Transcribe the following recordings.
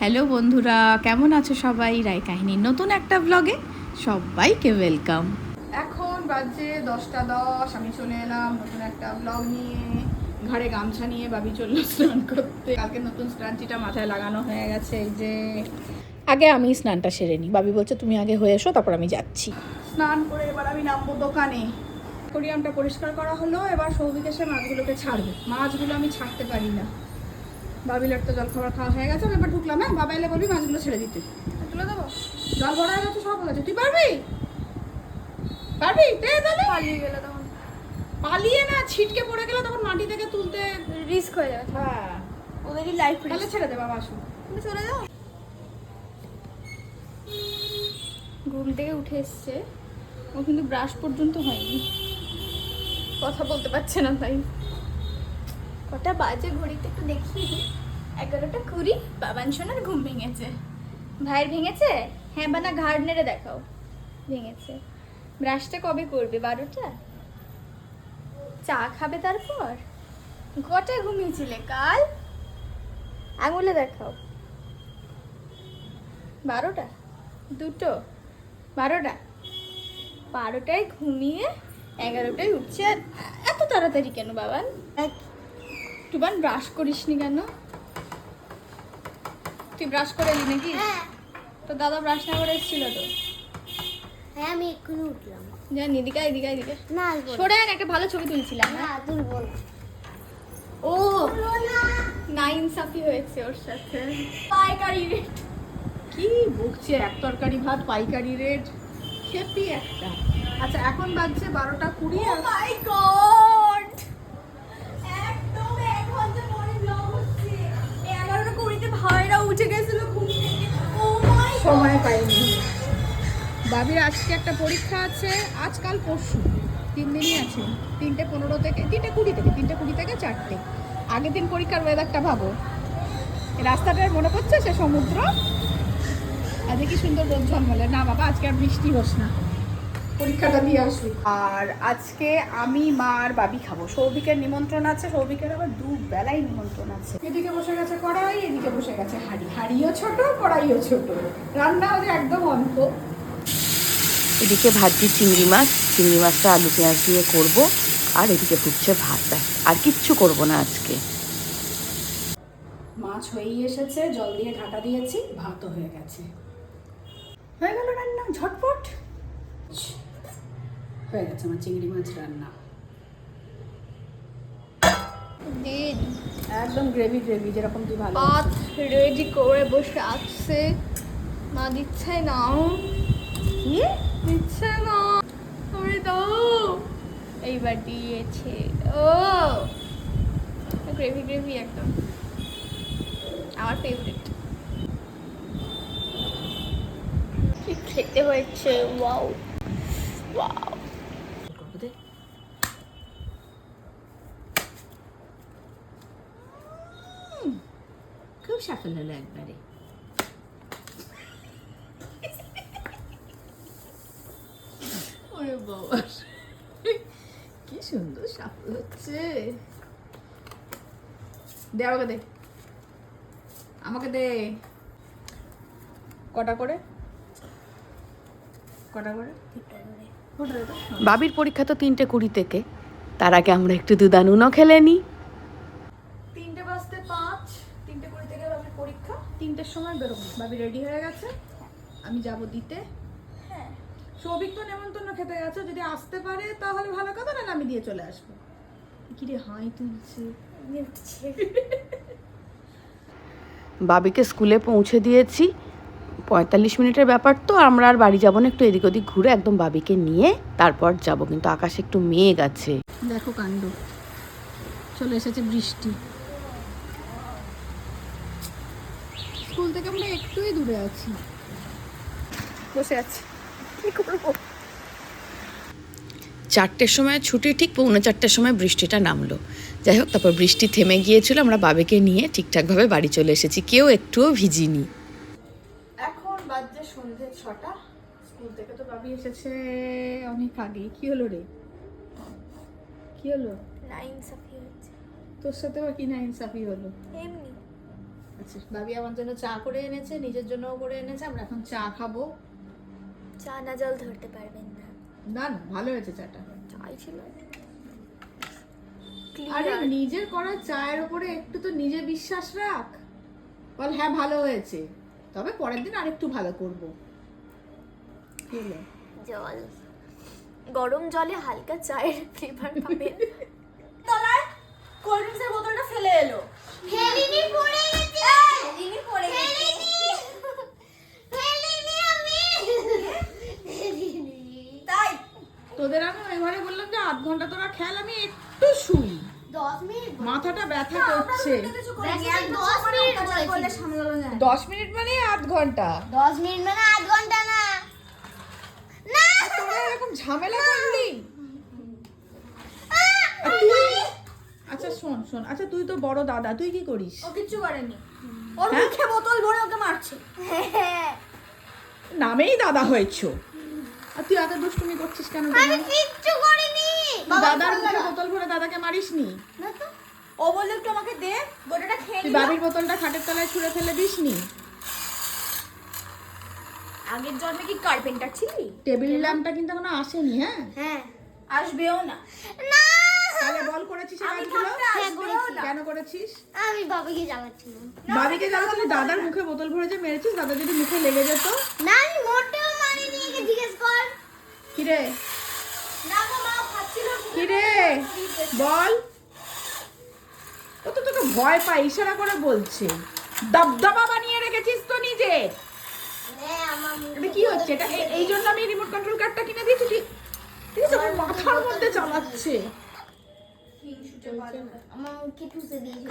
Hello বন্ধুরা কেমন আছো সবাই? রায় কাহিনীর নতুন একটা ব্লগে সবাইকে ওয়েলকাম এখন বাজে দশটা দশ আমি চলে এলাম নতুন একটা ব্লগ নিয়ে। ঘাড়ে গামছা নিয়ে বাবি চলল স্নান করতে। কালকে নতুন স্নানটিটা মাথায় লাগানো হয়ে গেছে এই যে। আগে আমি স্নানটা সেরে নিই বাবি বলছে তুমি আগে হয়ে এসো তারপর আমি যাচ্ছি। স্নান করে এবার আমি নামবো দোকানে। কোরিয়ামটা পরিষ্কার করা হলো এবার সৌভিক এসে মাছগুলোকে ছাড়বে। মাছগুলো আমি ছাড়তে পারি না। বাবিলার তো জল খাবার খাওয়া হয়ে গেছে আমি এবার ঢুকলাম হ্যাঁ? বাবা এলে বলবি মাছগুলো ছেড়ে দিতে। তুলে দেবো? জল ভরা হয়ে গেছে সব হয়ে গেছে। তুই পারবি? পারবি? দে তাহলে। পালিয়ে গেলে তখন। পালিয়ে না ছিটকে পড়ে গেলে তখন মাটি থেকে তুলতে রিস্ক হয়ে যাবে হ্যাঁ। ওদেরই লাইফ তাহলে ছেড়ে দে বাবা আসুন তুমি চলে যাও। ঘুম থেকে উঠে এসছে। ও কিন্তু ব্রাশ পর্যন্ত হয়নি। কথা বলতে পারছে না তাই। কটা বাজে ঘড়িতে একটু দিই এগারোটা কুড়ি, বাবান সোনার ঘুম ভেঙেছে। ভাইয়ের ভেঙেছে? হ্যাঁ বানা, ঘাড় নেড়ে দেখাও। ভেঙেছে। ব্রাশটা কবে করবে, বারোটা? চা খাবে তারপর? কটায় ঘুমিয়েছিলে কাল? আঙুলে দেখাও। বারোটা? দুটো? বারোটা? বারোটায় ঘুমিয়ে এগারোটায় উঠছে। আর এত তাড়াতাড়ি কেন, বাবান? টুবান ব্রাশ করিসনি কেন? তুই ব্রাশ করে এলি নাকি? হ্যাঁ। তো দাদা ব্রাশ না করে এসেছিল তো? হ্যাঁ আমি এক্ষুনি উঠলাম। জানি এদিকে এদিকে এদিকে না সরে একটা ভালো ছবি তুলছিলাম না দুর্বল ও নাইন সাফি হয়েছে ওর সাথে। পাইকারি রেট কি বকছে এক তরকারি ভাত পাইকারি রেট খেপি একটা। আচ্ছা এখন বাজছে বারোটা কুড়ি আর মাই গড সময় পাইনি। বাবির আজকে একটা পরীক্ষা আছে আজকাল পরশু। তিন দিনই আছে, তিনটে পনেরো থেকে, তিনটে কুড়ি থেকে, তিনটে কুড়ি থেকে চারটে। আগের দিন পরীক্ষার ওয়েদারটা ভাবো। রাস্তাটার মনে পড়ছে সে সমুদ্র? আজকে কি সুন্দর রোদ ঝলমলে না বাবা, আজকে আর বৃষ্টি হোস না। পরীক্ষাটা দিয়ে আসবি আর আজকে আমি মা আর বাবি খাব। সৌভিকের নিমন্ত্রণ আছে সৌভিকের আবার দু বেলায় নিমন্ত্রণ আছে। এদিকে বসে গেছে কড়াই এদিকে বসে গেছে হাঁড়ি। হাঁড়িও ছোট কড়াইও ছোট। রান্না ওদের একদম অল্প। এদিকে ভাজছি চিংড়ি মাছ। চিংড়ি মাছটা আলু পেঁয়াজ দিয়ে করব। আর এদিকে ফুটছে ভাত। ব্যাস আর কিচ্ছু করব না আজকে। মাছ হয়েই এসেছে জল দিয়ে ঢাকা দিয়েছি ভাতও হয়ে গেছে। হয়ে গেল রান্না ঝটপট। হয়ে গেছে আমার চিংড়ি মাছ রান্না। একদম গ্রেভি গ্রেভি যেরকম তুই ভালো ভাত রেডি করে বসে আছে। মা দিচ্ছে না। দিচ্ছে না। করে দাও এইবার দিয়েছে। ও। গ্রেভি গ্রেভি একদম। আমার ফেভারিট কি খেতে হয়েছে? ওয়াও ওয়াও সাফল হলো একবারে। ওরে বাবা। কি সুন্দর সাফল হচ্ছে। দে আমাকে দে। আমাকে দে। কটা করে? কটা করে? বাবির পরীক্ষা তো তিনটে কুড়ি থেকে। তার আগে আমরা একটু দুদানুনও খেলে নিই তিনটে বাজতে পাঁচ তিনটে কুড়ি থেকে বাবির পরীক্ষা তিনটের সময় বেরোবো বাবি রেডি হয়ে গেছে আমি যাব দিতে। হ্যাঁ। সৌভিক তো নেমন্তন্ন খেতে গেছে যদি আসতে পারে তাহলে ভালো কথা না আমি দিয়ে চলে আসব। কি রে হাই তুলছে। বাবিকে স্কুলে পৌঁছে দিয়েছি। পঁয়তাল্লিশ মিনিটের ব্যাপার তো আমরা আর বাড়ি যাব না একটু এদিক ওদিক ঘুরে একদম বাবিকে নিয়ে তারপর যাব। কিন্তু আকাশে একটু মেঘ আছে। দেখো কাণ্ড। চলে এসেছে বৃষ্টি। স্কুল থেকে আমরা একটুই দূরে আছি। বসে আছি। কি করব? চারটের সময় ছুটি ঠিক পৌনে চারটের সময় বৃষ্টিটা নামলো। যাই হোক তারপর বৃষ্টি থেমে গিয়েছিল আমরা বাবাকে নিয়ে ঠিকঠাকভাবে বাড়ি চলে এসেছি। কেউ একটুও ভিজিনি। এখন বাজছে সন্ধে ছটা। স্কুল থেকে তো বাবি এসেছে অনেক আগে। কি হলো রে? কি হলো? নাইন সাফি হচ্ছে তোর সাথে বা কি না ইনসাফি হলো? এমনি। হয়েছে ভাবি আমার জন্য চা করে এনেছে নিজের জন্যও করে এনেছে আমরা এখন চা খাব। চা না জল ধরতে পারবেন না। না না ভালো হয়েছে চাটা। চাই ছিল। আরে নিজের করা চায়ের উপরে একটু তো নিজে বিশ্বাস রাখ। বল হ্যাঁ ভালো হয়েছে। তবে পরের দিন আরেকটু ভালো করব। জল। গরম জলে হালকা চায়ের ফ্লেভার পাবেন তলায় কোল্ড ড্রিঙ্কসের বোতলটা ফেলে এলো। ফেলিনি পড়ে গেছে ফেলিনি পড়ে গেছে। ফেলিনি ফেলিনি আমি ফেলিনি তাই তোদের আমি ওই ঘরে বললাম যে আধ ঘণ্টা তোরা খেয়াল আমি একটু শুই দশ মিনিট মাথাটা ব্যথা করছে। দশ মিনিট মানে আধ ঘণ্টা। দশ মিনিট মানে আধ ঘণ্টা না। না। তোরা এরকম ঝামেলা করলি? আচ্ছা শোন শোন। আচ্ছা তুই তো বড় দাদা তুই কি করিস? ও কিচ্ছু করেনি। ওর হ্যাঁ? মুখে বোতল ভরে ওকে মারছে। নামেই দাদা হয়েছ। আর তুই এত দুষ্টুমি করছিস কেন আমি কিচ্ছু করিনি। দাদার মুখে বোতল ভরে দাদাকে মারিসনি? না তো। ও বলল একটু আমাকে দে গোটাটা খেয়ে তুই বাবির বোতলটা খাটের তলায় ছুঁড়ে ফেলে দিসনি? আগের জন্মে কি কার্পেন্টার ছিলি? টেবিল ল্যাম্পটা কিন্তু এখনও আসেনি হ্যাঁ? হ্যাঁ আসবেও না। না! তাহলে বল করেছিস আমি কাজগুলো? থাকতে আসবেও না। কেন করেছিস? আমি বাবাকে জ্বালাচ্ছিলাম। বাবিকে জ্বালাচ্ছিলি দাদার মুখে বোতল ভরে যে মেরেছিস দাদা যদি মুখে লেগে যেত? না আমি মোটেও মারিনি একে জিজ্ঞেস কর। কিরে? না গো মা খাচ্ছিল কিরে? বল। ও তো তোকে ভয় পায় ইশারা করে বলছে। দবদবা বানিয়ে রেখেছিস তো নিজে। এটা কি হচ্ছে? এটা এই জন্য আমি রিমোট কন্ট্রোল কারটা কিনে দিয়েছি ঠিক? ঠিক আছে মাথার মধ্যে চালাচ্ছে।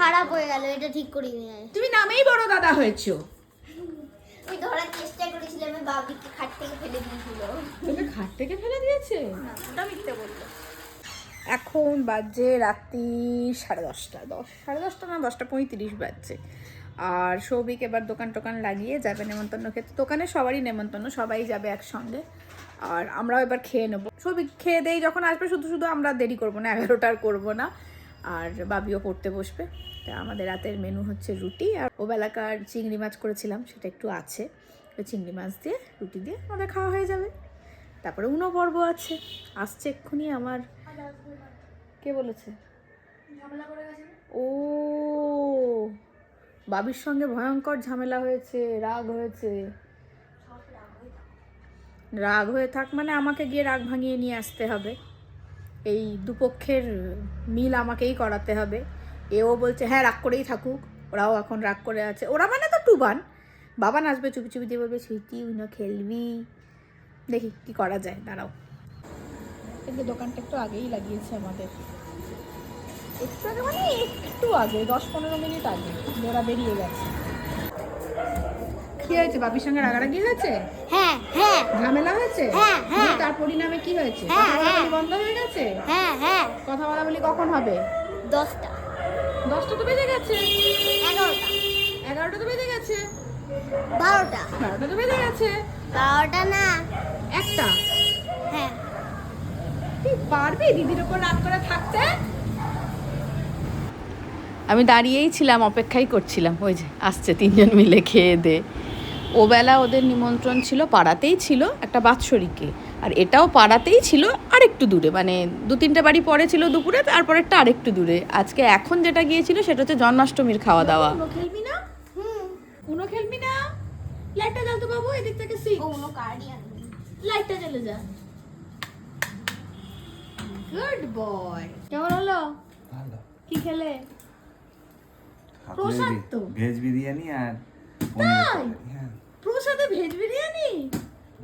খারাপ হয়ে গেল এটা ঠিক আমি। তুমি নামেই বড় দাদা হয়েছো। আমি ধরার চেষ্টা করেছিলাম আমি বাবিকে খাট থেকে ফেলে দিয়েছিল। তোকে খাট থেকে ফেলে দিয়েছে? ওটা মিথ্যে বলল। এখন বাজে রাত্রি সাড়ে দশটা, দশ, সাড়ে দশটা না, দশটা পঁয়ত্রিশ বাজছে। আর সৌভিক এবার দোকান টোকান লাগিয়ে যাবে নেমন্তন্ন খেতে। দোকানে সবারই নেমন্তন্ন, সবাই যাবে একসঙ্গে। আর আমরাও এবার খেয়ে নেব। সৌভিক, খেয়ে দেই যখন আসবে, শুধু শুধু আমরা দেরি করব না এগারোটার করব না। আর বাবিও পড়তে বসবে। তা আমাদের রাতের মেনু হচ্ছে রুটি। আর ও বেলাকার চিংড়ি মাছ করেছিলাম, সেটা একটু আছে। ওই চিংড়ি মাছ দিয়ে, রুটি দিয়ে আমাদের খাওয়া হয়ে যাবে। তারপরে উনো পর্ব আছে। আসছে এক্ষুনি আমার কে বলেছে? ও বাবির সঙ্গে ভয়ঙ্কর ঝামেলা হয়েছে রাগ হয়েছে। রাগ হয়ে থাক মানে আমাকে গিয়ে রাগ ভাঙিয়ে নিয়ে আসতে হবে। এই দুপক্ষের মিল আমাকেই করাতে হবে। এও বলছে হ্যাঁ রাগ করেই থাকুক। ওরাও এখন রাগ করে আছে। ওরা মানে তো টুবান। বাবা নাচবে চুপি চুপি দিয়ে বলবে সুইটি উইনো খেলবি। দেখি কি করা যায় দাঁড়াও। কিন্তু দোকানটা একটু আগেই লাগিয়েছে আমাদের। একটু আগে মানে একটু আগে দশ পনেরো মিনিট আগে ওরা বেরিয়ে গেছে। কি হয়েছে? বাবির সঙ্গে রাগারাগি হয়েছে? হ্যাঁ হ্যাঁ। ঝামেলা হয়েছে? হ্যাঁ, হ্যাঁ। তার পরিণামে কি হয়েছে? হ্যাঁ, কথা হ্যাঁ। বন্ধ হয়ে গেছে? হ্যাঁ হ্যাঁ। কথা বলা বলি কখন হবে? দশটা। দশটা তো বেজে গেছে। এগারোটা। এগারোটা তো বেজে গেছে। বারোটা। বারোটা তো বেজে গেছে। বারোটা না। একটা। পারবি দিদির রাগ করে থাকতে? আমি দাঁড়িয়েই ছিলাম অপেক্ষাই করছিলাম। ওই যে আসছে তিনজন মিলে খেয়ে দে। ও বেলা ওদের নিমন্ত্রণ ছিল পাড়াতেই ছিল একটা বাৎসরিকে। আর এটাও পাড়াতেই ছিল আর একটু দূরে মানে দু তিনটে বাড়ি পরে ছিল দুপুরে তারপরেরটা আর একটু দূরে। আজকে এখন যেটা গিয়েছিল সেটা হচ্ছে জন্মাষ্টমীর খাওয়া দাওয়া। খেলবি না? উনো খেলবি না? লাইটটা জ্বাল তো বাবু এদিক থেকে আনবি লাইটটা জ্বলে যা। গুড বয় কেমন হলো? ভালো। কি খেলে? প্রসাদ তো। ভেজ বিরিয়ানি আর তাই? হ্যাঁ। প্রসাদে ভেজ বিরিয়ানি?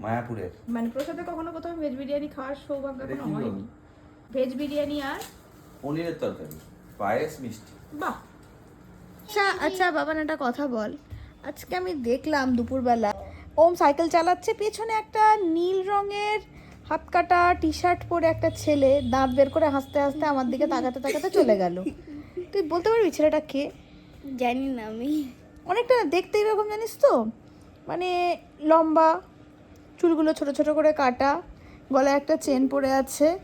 মায়াপুরের। মানে প্রসাদে কখনো কোথাও ভেজ বিরিয়ানি খাওয়ার সৌভাগ্য এটা এখনও কি গো? হয়নি ভেজ বিরিয়ানি আর? পনিরের তরকারি। পায়েস মিষ্টি। বাহ। আচ্ছা আচ্ছা বাবান একটা কথা বল। আজকে আমি দেখলাম দুপুরবেলা ওম সাইকেল চালাচ্ছে পেছনে একটা নীল রঙের হাত কাটা টি শার্ট পরে একটা ছেলে দাঁত বের করে হাসতে হাসতে আমার দিকে তাকাতে তাকাতে চলে গেল। তুই বলতে পারবি ছেলেটা কে? জানি না আমি। অনেকটা দেখতে এরকম জানিস তো? মানে লম্বা চুলগুলো ছোট ছোট করে কাটা গলায় একটা চেন পরে আছে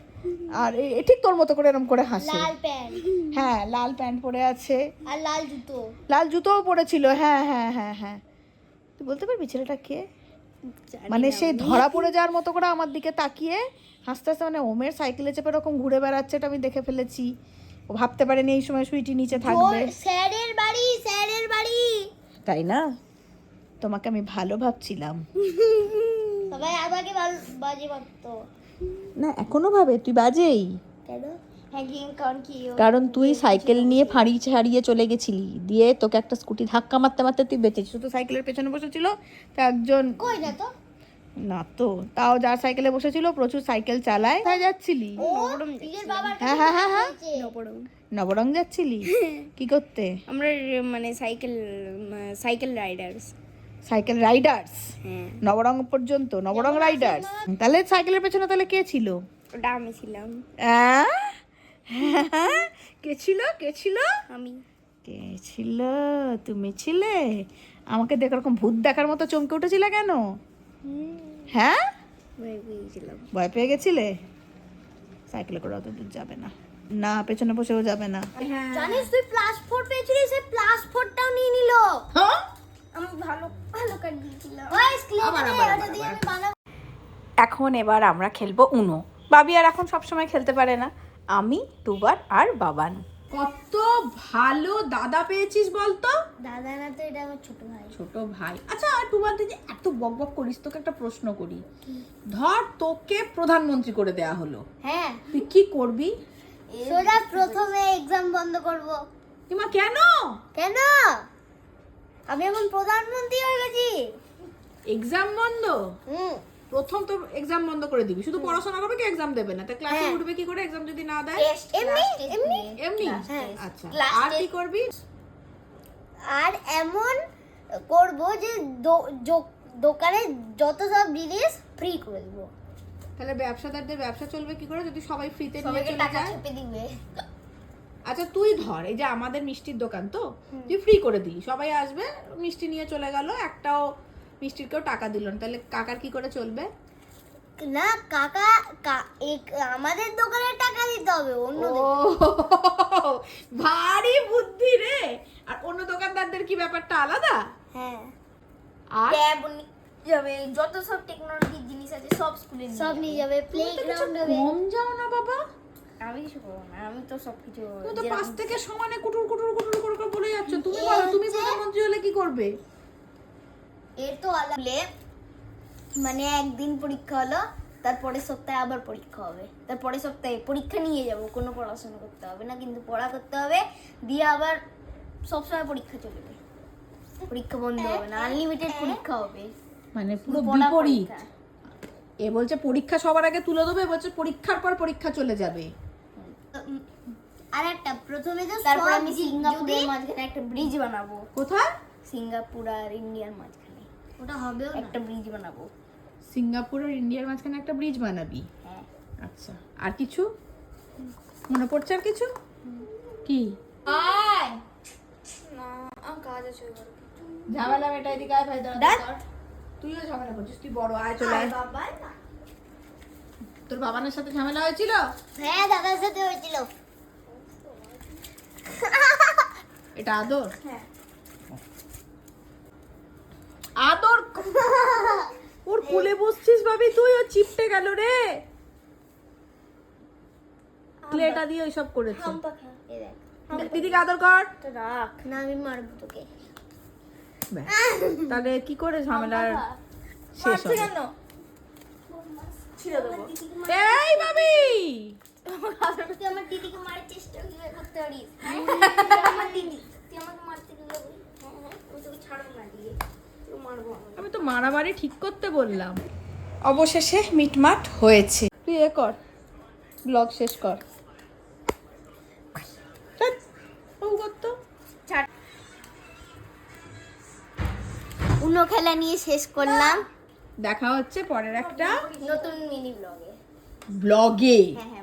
আর এ- ঠিক তোর মতো করে এরম করে হাসে। লাল প্যান্ট। হ্যাঁ লাল প্যান্ট পরে আছে। আর লাল জুতো। লাল জুতোও পরেছিল হ্যাঁ হ্যাঁ হ্যাঁ হ্যাঁ। তুই বলতে পারবি ছেলেটা কে? মানে সেই ধরা পড়ে যাওয়ার মতো করে আমার দিকে তাকিয়ে হাসতে হাসতে মানে ওমের সাইকেলে চেপে এরকম ঘুরে বেড়াচ্ছে এটা আমি দেখে ফেলেছি। ও ভাবতে পারেনি এই সময় সুইটি নিচে থাকবে। স্যারের বাড়ি স্যারের বাড়ি। তাই না? তোমাকে আমি ভালো ভাবছিলাম। সবাই আমাকে বাজে ভাবতো। না এখনও ভাবে তুই বাজেই। কেন? কারণ তুই সাইকেল নিয়ে ফাঁড়ি ছাড়িয়ে চলে গেছিলি। দিয়ে তোকে একটা স্কুটি ধাক্কা মারতে মারতে তুই বেঁচেছিস তো সাইকেলের পেছনে বসেছিল তো একজন কই না তো? না তো তাও যার সাইকেলে বসেছিল প্রচুর সাইকেল চালায়। কোথায় যাচ্ছিলি? হ্যাঁ হ্যাঁ হ্যাঁ হ্যাঁ। নবরং যাচ্ছিলি? কি করতে? আমরা মানে cycle cycle riders. Cycle riders? হ্যাঁ। নবরং পর্যন্ত নবরং রাইডার্স। তাহলে সাইকেলের পেছনে তাহলে কে ছিল? ওটা আমি ছিলাম? হ্যাঁ? কে ছিল? কে ছিল? আমি। কে ছিল? তুমি ছিলে? আমাকে দেখে ওরকম ভূত দেখার মতো চমকে উঠেছিলে কেন? হ্যাঁ? ভয় পেয়েছিলাম। ভয় পেয়ে গেছিলে? সাইকেলে করে অত দূর যাবে না। না পেছনে বসেও যাবে না। জানিস তুই প্লাস ফোর পেয়েছিলি সে প্লাস ফোরটাও নিয়ে নিল। হ্যাঁ? আমি ভালো ভালো কাট দিয়েছিলাম এখন এবার আমরা খেলব উনো বাবি আর এখন সবসময় খেলতে পারে না। আমি দুবার আর বাবান। কত ভালো দাদা পেয়েছিস বলতো? দাদা না তো এটা আমার ছোট ভাই। ছোট ভাই। আচ্ছা আর টুবার যে এত বক বক করিস তোকে একটা প্রশ্ন করি। ধর তোকে প্রধানমন্ত্রী করে দেয়া হলো। হ্যাঁ। তুই কি করবি? সোজা প্রথমে এক্সাম বন্ধ করব। ইমা কেন? কেন? আমি এখন প্রধানমন্ত্রী হয়ে গেছি। এক্সাম বন্ধ? হুম। প্রথম তো এক্সাম বন্ধ করে দিবি। শুধু পড়াশোনা করবে কি এক্সাম দেবে না? তা ক্লাসে হ্যাঁ। উঠবে কি করে? এক্সাম যদি না দেয়? এমনি এমনি। এমনি? হ্যাঁ। আচ্ছা। আর কি করবি? আর এমন করব যে দো- দোকানে যত সব জিনিস ফ্রি করে দেবো। তাহলে ব্যবসাদারদের ব্যবসা চলবে কি করে? যদি সবাই ফ্রিতে নিয়ে চলে যায়। দিবে। আচ্ছা তুই ধর এই যে আমাদের মিষ্টির দোকান তো তুই ফ্রি করে দিলি সবাই আসবে মিষ্টি নিয়ে চলে গেল একটাও মিষ্টির কেউ টাকা দিল না। তাহলে কাকার কি করে চলবে? না কাকা এক- আমাদের দোকানে টাকা দিতে হবে অন্য ভারী বুদ্ধি রে। আর অন্য দোকানদারদের কি ব্যাপারটা আলাদা? হ্যাঁ। আর? যাবে যত সব টেকনোলজির জিনিস আছে সব স্কুলে সব নিয়ে যাবে। প্লে তুমি তো গ্রাউন্ড হবে। কম যাও না বাবা। আমি কিছু করব না আমি তো সব কিছু তুমি তো পাশ থেকে সমানে কুটুর কুটুর কুটুর করে করে বলে যাচ্ছ। তুমি বলো তুমি প্রধানমন্ত্রী হলে কি করবে? এর তো আলাদা মানে একদিন পরীক্ষা হলো তারপরের সপ্তাহে আবার পরীক্ষা হবে। তারপরের সপ্তাহে পরীক্ষা নিয়ে যাব কোনো পড়াশোনা করতে হবে না কিন্তু পড়া করতে হবে দিয়ে আবার সবসময় পরীক্ষা চলবে পরীক্ষা বন্ধ হবে না আনলিমিটেড পরীক্ষা হবে। মানে পুরো বিপরীত। এ বলছে পরীক্ষা সবার আগে তুলে দেবে বলছে পরীক্ষার পর পরীক্ষা চলে যাবে। আর একটা প্রথমে তো তারপর আমি সিঙ্গাপুরের মাঝখানে একটা ব্রিজ বানাবো। কোথায়? সিঙ্গাপুর আর ইন্ডিয়ার মাঝখানে। ওটা হবে না। একটা ব্রিজ বানাবো। সিঙ্গাপুর আর ইন্ডিয়ার মাঝখানে একটা ব্রিজ বানাবি। হ্যাঁ। আচ্ছা আর কিছু? মনে পড়ছে আর কিছু? কি? আয়! না আমার কাজ আছে ঝামেলা মেটা এদিকে আয় ভাই। তুইও ঝামেলা করছিস তুই বড় আয় চলে আয় বাবা তোর বাবানের সাথে ঝামেলা হয়েছিল? হ্যাঁ দাদার সাথে হয়েছিল। এটা আদর? হ্যাঁ আদর ওর কোলে ভাবি তুই ও চিপটে গেল রে? ক্লেটা দিয়ে ওইসব করেছে। এ দেখ। দিদিকে আদর কর। রাখ না আমি মারবো তোকে। তাহলে কি করে ঝামেলার শেষ হবে? কেন? এই ভাবি! তুই আমার দিদিকে মারার চেষ্টা করতে পারিস? আমার দিদি তুই আমাকে মারতে গেলে হ্যাঁ হ্যাঁ আমি আমি তো মারামারি ঠিক করতে বললাম। অবশেষে মিটমাট হয়েছে। তুই এ কর। ব্লগ শেষ কর। উনো খেলা নিয়ে শেষ করলাম। দেখা হচ্ছে পরের একটা নতুন মিনি ব্লগে। ব্লগে। হ্যাঁ হ্যাঁ।